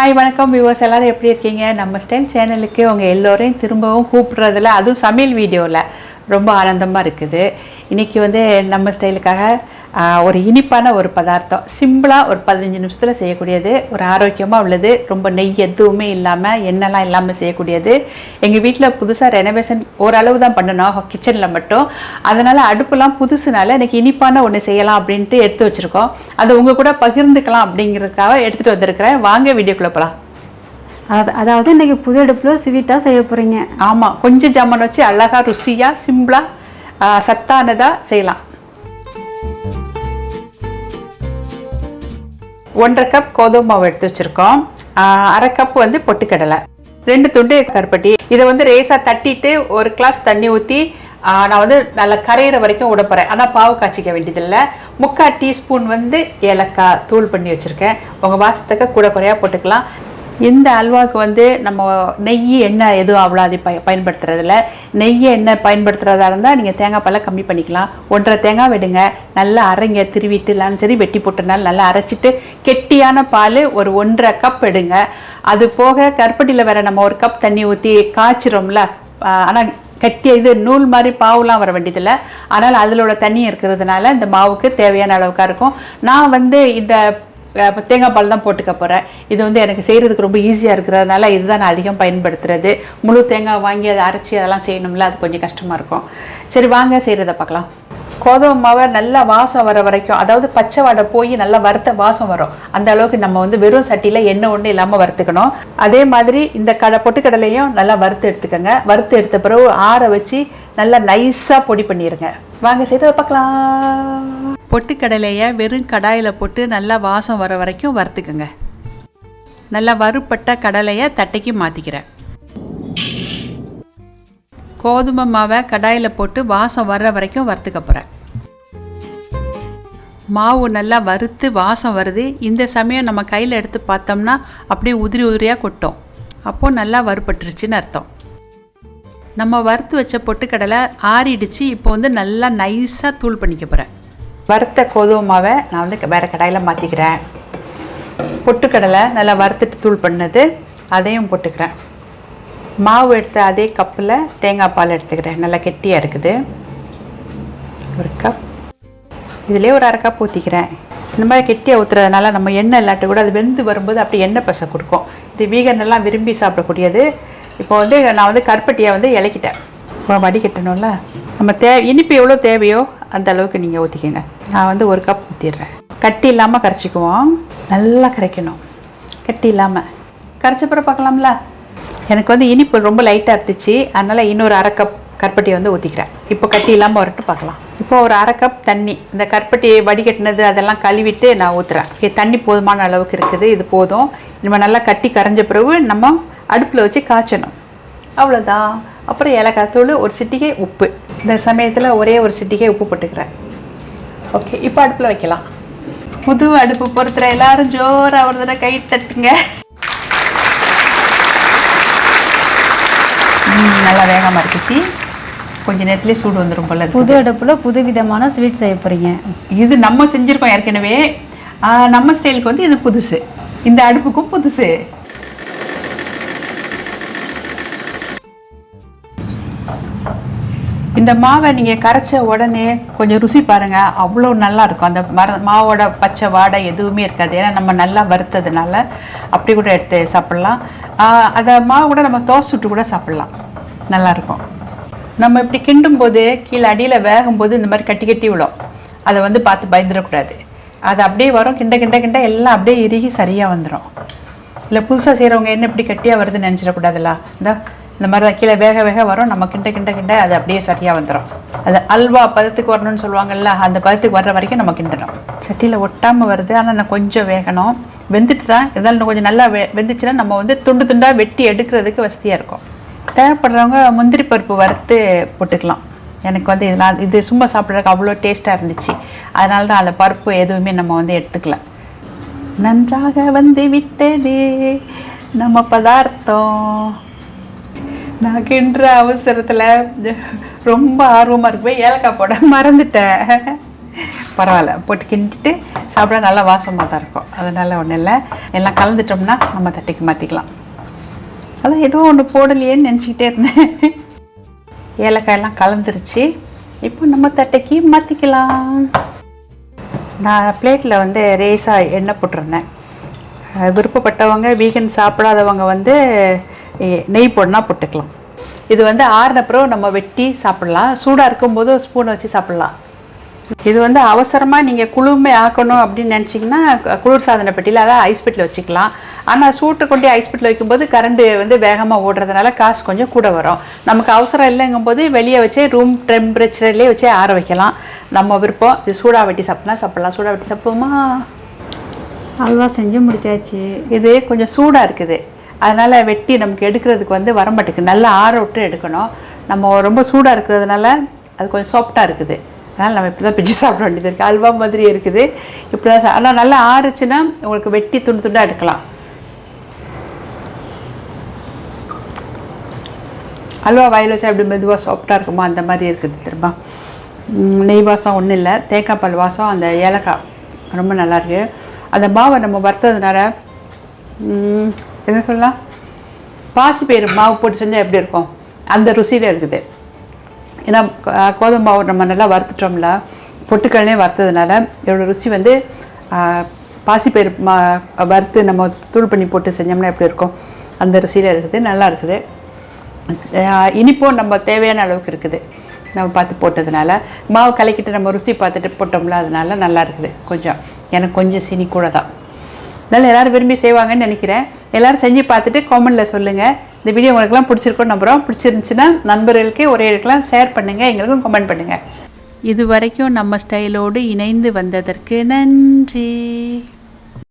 Hi வணக்கம் viewers எல்லோரும் எப்படி இருக்கீங்க? நம்ம ஸ்டைல் சேனலுக்கு உங்கள் எல்லோரையும் திரும்பவும் கூப்பிட்றதுல அதுவும் சமையல் வீடியோவில் ரொம்ப ஆனந்தமாக இருக்குது. இன்றைக்கி வந்து நம்ம ஸ்டைலுக்காக ஒரு இனிப்பான ஒரு பதார்த்தம். சிம்பிளாக ஒரு பதினஞ்சு நிமிஷத்தில் செய்யக்கூடியது. ஒரு ஆரோக்கியமாக உள்ளது. ரொம்ப நெய் எதுவுமே இல்லாமல் எண்ணெய்லாம் இல்லாமல் செய்யக்கூடியது. எங்கள் வீட்டில் புதுசாக ரெனோவேஷன் ஓரளவு தான் பண்ணணும். கிச்சனில் மட்டும். அதனால் அடுப்புலாம் புதுசுனால எனக்கு இனிப்பான ஒன்று செய்யலாம் அப்படின்ட்டு எடுத்து வச்சுருக்கோம். அதை உங்கள் கூட பகிர்ந்துக்கலாம் அப்படிங்கிறதுக்காக எடுத்துகிட்டு வந்திருக்கிறேன். வாங்க வீடியோக்குள்ளே போகலாம் அது அதாவது இன்னைக்கு புது அடுப்பில் ஸ்வீட்டாக செய்ய போகிறீங்க ஆமாம் கொஞ்சம் ஜாமான் வச்சு அழகாக ருசியாக சிம்பிளாக சத்தானதாக செய்யலாம். ஒன்றரை கப் கோதுமை மாவு எடுத்து வச்சுருக்கோம். அரை கப் வந்து பொட்டுக்கடலை. ரெண்டு துண்டு கருப்பட்டி. இதை வந்து ரேஸாக தட்டிட்டு ஒரு கிளாஸ் தண்ணி ஊற்றி நான் வந்து நல்லா கரையிற வரைக்கும் விட போகிறேன் ஆனால் பாவு காய்ச்சிக்க வேண்டியதில்லை. முக்கால் டீஸ்பூன் வந்து ஏலக்காய் தூள் பண்ணி வச்சுருக்கேன். உங்கள் வாசத்துக்கு கூட குறையாக போட்டுக்கலாம். இந்த அல்வாவுக்கு வந்து நம்ம நெய் எண்ணெய் எதுவும் அவ்வளோ அது பய பயன்படுத்துறதில்ல. நெய் எண்ணெய் பயன்படுத்துகிறதா இருந்தால் நீங்கள் தேங்காய் பாலை கம்மி பண்ணிக்கலாம். ஒன்றரை தேங்காய் விடுங்க. நல்லா அரைங்க திருவிட்டுலாம் சரி வெட்டி போட்டனால நல்லா அரைச்சிட்டு கெட்டியான பால் ஒரு ஒன்றரை கப் எடுங்க. அது போக கருப்பட்டியில் வேற நம்ம ஒரு கப் தண்ணி ஊற்றி காய்ச்சிரோம்ல ஆனால் கட்டி இது நூல் மாதிரி பாவுலாம் வர வேண்டியதில்லை. ஆனால் அதிலோட தண்ணி இருக்கிறதுனால இந்த மாவுக்கு தேவையான அளவுக்காக இருக்கும். நான் வந்து இந்த தேங்காய் பால் தான் போட்டுக்க போகிறேன் இது வந்து எனக்கு செய்கிறதுக்கு ரொம்ப ஈஸியாக இருக்கிறதுனால இதுதான் நான் அதிகம் பயன்படுத்துறது. முழு தேங்காய் வாங்கி அதை அரைச்சி அதெல்லாம் செய்யணும்ல அது கொஞ்சம் கஷ்டமாக இருக்கும். சரி வாங்க செய்கிறத பார்க்கலாம். கோதுமை மாவை நல்லா வாசம் வர வரைக்கும் அதாவது பச்சை வடை போய் நல்லா வறுத்த வாசம் வரும். அந்த அளவுக்கு நம்ம வந்து வெறும் சட்டியில் எண்ணெய் ஒன்றும் இல்லாமல் வறுத்துக்கணும். அதே மாதிரி இந்த கடை பொட்டுக்கடலையும் நல்லா வறுத்து எடுத்துக்கோங்க. வறுத்து எடுத்த பிறகு ஆற வச்சு நல்லா நைஸாக பொடி பண்ணிடுங்க வாங்க செய்கிறத பார்க்கலாம். பொட்டுக்கடலையை வெறும் கடாயில் போட்டு நல்லா வாசம் வர வரைக்கும் வறுத்துக்கோங்க. நல்லா வறுப்பட்ட கடலையை தட்டைக்கு மாற்றிக்கிறேன் கோதுமை மாவை கடாயில் போட்டு வாசம் வர்ற வரைக்கும் வறுத்துக்க போகிறேன் மாவு நல்லா வறுத்து வாசம் வருது. இந்த சமயம் நம்ம கையில் எடுத்து பார்த்தோம்னா அப்படியே உதிரி உதிரியாக கொட்டும். அப்போது நல்லா வறுபட்டுருச்சுன்னு அர்த்தம். நம்ம வறுத்து வச்ச பொட்டுக்கடலை ஆறிடுச்சு. இப்போ வந்து நல்லா நைஸாக தூள் பண்ணிக்க போகிறேன் வறுத்த கோதுமை மாவை நான் வந்து வேறு கடாயில் மாற்றிக்கிறேன் பொட்டுக்கடலை நல்லா வறுத்துட்டு தூள் பண்ணது அதையும் போட்டுக்கிறேன். மாவு எடுத்த அதே கப்பில் தேங்காய் பால் எடுத்துக்கிறேன். நல்லா கெட்டியாக இருக்குது. ஒரு கப் இதிலே ஒரு அரை கப் ஊற்றிக்கிறேன் இந்த மாதிரி கெட்டியாக ஊற்றுறதுனால நம்ம எண்ணெய் இல்லாட்டி கூட அது வெந்து வரும்போது அப்படியே எண்ணெய் பசை கொடுக்கும். இது வீகன் எல்லாம் விரும்பி சாப்பிடக்கூடியது. இப்போ வந்து நான் வந்து கருப்பட்டியை வந்து இலக்கிட்டேன். இப்போ வடிகட்டணும்ல நம்ம தே இனிப்பு எவ்வளோ தேவையோ அந்த அளவுக்கு நீங்கள் ஊற்றிக்கங்க நான் வந்து ஒரு கப் ஊற்றிடுறேன் கட்டி இல்லாமல் கரைச்சிக்குவோம். நல்லா கரைக்கணும். கட்டி இல்லாமல் கரைச்ச பிறகு பார்க்கலாம்ல? எனக்கு வந்து இனிப்பு ரொம்ப லைட்டாக இருந்துச்சு. அதனால் இன்னொரு அரை கப் கற்பட்டியை வந்து ஊற்றிக்கிறேன் இப்போ கட்டி இல்லாமல் வரட்டு பார்க்கலாம். இப்போ ஒரு அரை கப் தண்ணி. இந்த கருப்பட்டி வடிகட்டினது அதெல்லாம் கழுவிட்டு நான் ஊற்றுறேன் தண்ணி போதுமான அளவுக்கு இருக்குது. இது போதும். நம்ம நல்லா கட்டி கரைஞ்ச பிறகு நம்ம அடுப்பில் வச்சு காய்ச்சணும். அவ்வளோதான் அப்புறம் ஏலக்காய் தூள் ஒரு சிட்டிகை உப்பு. இந்த சமயத்தில் ஒரே ஒரு சிட்டிகை உப்பு போட்டுக்கிறேன். ஓகே இப்போ அடுப்பில் வைக்கலாம். புது அடுப்பு பொறுத்துற எல்லாரும் ஜோராக ஒரு தடவை கை தட்டுங்க. நல்லா வேகமாக இருக்குச்சு கொஞ்ச நேரத்துலேயே சூடு வந்துடும் போல. புது அடுப்பில் புது விதமான ஸ்வீட் செய்ய போகிறீங்க இது நம்ம செஞ்சுருக்கோம் ஏற்கனவே. நம்ம ஸ்டைலுக்கு வந்து இது புதுசு. இந்த அடுப்புக்கும் புதுசு. இந்த மாவை நீங்கள் கரைச்ச உடனே கொஞ்சம் ருசி பாருங்கள் அவ்வளோ நல்லா இருக்கும் அந்த மர மாவோட பச்சை வாடை எதுவுமே இருக்காது. ஏன்னா நம்ம நல்லா வறுத்ததுனால அப்படி கூட எடுத்து சாப்பிட்லாம். அதை மாவு கூட நம்ம தோசை சுட்டு கூட சாப்பிட்லாம். நல்லாயிருக்கும். நம்ம இப்படி கிண்டும் போது கீழே அடியில் வேகும்போது இந்த மாதிரி கட்டி கட்டி விழும். அதை வந்து பார்த்து பயந்துடக்கூடாது. அது அப்படியே வரும். கிண்ட கிண்ட கிண்ட எல்லாம் அப்படியே இறுகி சரியாக வந்துடும் இல்லை புதுசாக செய்கிறவங்க என்ன இப்படி கட்டியாக வருதுன்னு நினச்சிடக்கூடாதுல்ல. இந்த இந்த மாதிரி தான் கீழே வேக வேக வரும். நம்ம கிண்ட கிண்ட கிண்ட அது அப்படியே சரியாக வந்துடும் அது அல்வா பதத்துக்கு வரணும்னு சொல்லுவாங்கல்ல அந்த பதத்துக்கு வர்ற வரைக்கும் நம்ம கிண்டணும். சட்டியில் ஒட்டாமல் வருது ஆனால் நான் கொஞ்சம் வேகணும். வெந்துட்டு தான் இருந்தாலும் இன்னும் கொஞ்சம் நல்லா வெ வெந்துச்சுன்னா நம்ம வந்து துண்டு துண்டாக வெட்டி எடுக்கிறதுக்கு வசதியாக இருக்கும். தேவைப்படுறவங்க முந்திரி பருப்பு வறுத்து போட்டுக்கலாம். எனக்கு வந்து இதெல்லாம் இது சும்மா சாப்பிட்றதுக்கு அவ்வளோ டேஸ்ட்டாக இருந்துச்சு. அதனால தான் அந்த பருப்பு எதுவுமே நம்ம வந்து எடுத்துக்கல. நன்றாக வந்து விட்டது நம்ம பதார்த்தம். நான் கிண்டுற அவசரத்தில் ரொம்ப ஆர்வமாக இருக்கு போய் ஏலக்காய் போட மறந்துட்டேன். பரவாயில்ல போட்டு கிண்டிட்டு சாப்பிட நல்லா வாசமாக தான் இருக்கும். அதனால் ஒன்றும் இல்லை. எல்லாம் கலந்துட்டோம்னா நம்ம தட்டைக்கு மாற்றிக்கலாம் அதான் ஏதோ ஒன்று போடலையேன்னு நினச்சிக்கிட்டே இருந்தேன். ஏலக்காயெல்லாம் கலந்துருச்சு. இப்போ நம்ம தட்டைக்கு மாற்றிக்கலாம் நான் பிளேட்டில் வந்து ரேஸாக எண்ணெய் போட்டிருந்தேன். விருப்பப்பட்டவங்க வீகன் சாப்பிடாதவங்க வந்து நெய் போடனா போட்டுக்கலாம். இது வந்து ஆறுனப்புறம் நம்ம வெட்டி சாப்பிடலாம். சூடாக இருக்கும்போது ஸ்பூனை வச்சு சாப்பிடலாம். இது வந்து அவசரமாக நீங்கள் குளுமை ஆக்கணும் அப்படின்னு நினச்சிங்கன்னா குளிர் சாதன பெட்டியில் அதான் ஐஸ் பெட்டியில் வச்சுக்கலாம். ஆனால் சூட்டை கொண்டு ஐஸ் பெட்டியில் வைக்கும்போது கரண்ட் வந்து வேகமாக ஓடுறதுனால காசு கொஞ்சம் கூட வரும். நமக்கு அவசரம் இல்லைங்கும்போது வெளியே வச்சே ரூம் டெம்பரேச்சர்லேயே வச்சே ஆற வைக்கலாம். நம்ம விருப்பம் இது சூடாக வெட்டி சாப்பிட்லாம் சாப்பிட்லாம். சூடாக வெட்டி சாப்பிடுவோமா? அல்வா செஞ்சு முடிச்சாச்சு. இது கொஞ்சம் சூடாக இருக்குது. அதனால் வெட்டி நமக்கு எடுக்கிறதுக்கு வந்து வரமாட்டேங்குது. நல்லா ஆற விட்டு எடுக்கணும். நம்ம ரொம்ப சூடாக இருக்கிறதுனால அது கொஞ்சம் சாஃப்டாக இருக்குது. அதனால் நம்ம இப்படி தான் பிச்சு சாப்பிட வேண்டியது இருக்குது அல்வா மாதிரி இருக்குது. இப்படி தான் ஆனால் நல்லா ஆறுச்சுன்னா உங்களுக்கு வெட்டி துண்டு துண்டாக எடுக்கலாம். அல்வா வாயில் வச்சா எப்படி மெதுவாக சாஃப்டாக இருக்குமா அந்த மாதிரி இருக்குது திரும்ப நெய் வாசம் ஒன்றும் இல்லை. தேங்காய் பால் வாசம் அந்த ஏலக்காய் ரொம்ப நல்லாயிருக்கு அந்த மாவை நம்ம வறுத்ததுனால என்ன சொல்லலாம் பாசிப்பயிறு மாவு போட்டு செஞ்சால் எப்படி இருக்கும்? அந்த ருசியில் இருக்குது. ஏன்னா கோதுமை மாவு நம்ம நல்லா வறுத்துட்டோம்ல பொட்டுக்கடலையே வறுத்ததுனால இதோட ருசி வந்து பாசிப்பயிறு மா வறுத்து நம்ம தூள் பண்ணி போட்டு செஞ்சோம்னா எப்படி இருக்கும்? அந்த ருசியில் இருக்குது நல்லா இருக்குது. இனிப்போ இனிப்பும் நம்ம தேவையான அளவுக்கு இருக்குது. நம்ம பார்த்து போட்டதுனால மாவு கலக்கிட்டு நம்ம ருசி பார்த்துட்டு போட்டோம்ல அதனால நல்லா இருக்குது. கொஞ்சம் எனக்கு கொஞ்சம் சீனி கூட தான். அதனால் எல்லோரும் விரும்பி செய்வாங்கன்னு நினைக்கிறேன். எல்லோரும் செஞ்சு பார்த்துட்டு காமெண்டில் சொல்லுங்கள் இந்த வீடியோ உங்களுக்குலாம் பிடிச்சிருக்கோன்னு நம்புகிறோம் பிடிச்சிருந்துச்சுன்னா நண்பர்களுக்கு ஒரே இருக்கலாம் ஷேர் பண்ணுங்கள் எங்களுக்கும் கமெண்ட் பண்ணுங்கள் இது வரைக்கும் நம்ம ஸ்டைலோடு இணைந்து வந்ததற்கு நன்றி.